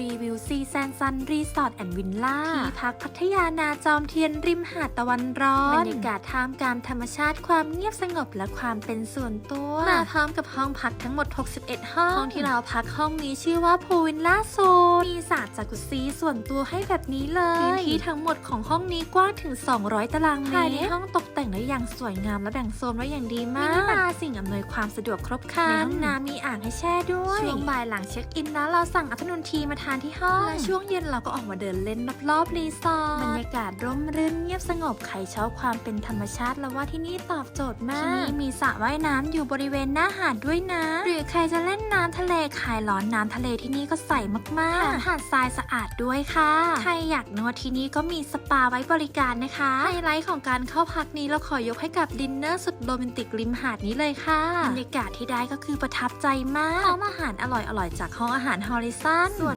รีวิวซีแซนซันรีสอร์ทแอนด์วิลล่าที่พักพัทยานาจอมเทียนริมหาดตะวันร้อนบรรยากาศท่ามกลางธรรมชาติความเงียบสงบและความเป็นส่วนตัว มาพร้อมกับห้องพักทั้งหมด 61 ห้อง ห้องที่เราพักห้องนี้ชื่อว่าพูวิลล่าโซนมีสระ จากุซซีส่วนตัวให้แบบนี้เลยพื้นที่ทั้งหมดของห้องนี้กว้างถึง 200 ตารางเมตรภายในห้องตกแต่งได้อย่างสวยงามและแบ่งโซนไว้อย่างดีมากมีนาสิ่งอำนวยความสะดวกครบครันในห้องน้ำมีอ่างให้แช่ด้วยช่วงบ่ายหลังเช็คอินนะเราสั่งอัฟเตอร์นูนทีมาทานที่ห้องและช่วงเย็นเราก็ออกมาเดินเล่นรอบๆรีสอร์ทบรรยากาศ ร่มรื่นเงียบสงบใครชอบความเป็นธรรมชาติแล้วว่าที่นี่ตอบโจทย์มากที่นี่มีสระว่ายน้ำอยู่บริเวณหน้าหาดด้วยนะ หรือใครจะเล่นน้ำทะเลคลายร้อนน้ำทะเลที่นี่ก็ใสมากๆหาดทรายสะอาดด้วยค่ะ ใครอยากนวดที่นี่ก็มีสปาไว้บริการนะคะไฮไลท์ของการเข้าพักนี้เราขอยกให้กับดินเนอร์สุดโรแมนติกริมหาดนี้เลยค่ะบรรยากาศที่ได้ก็คือประทับใจมากพร้อมอาหารอร่อยๆจากห้องอาหารฮอริซอนส่วน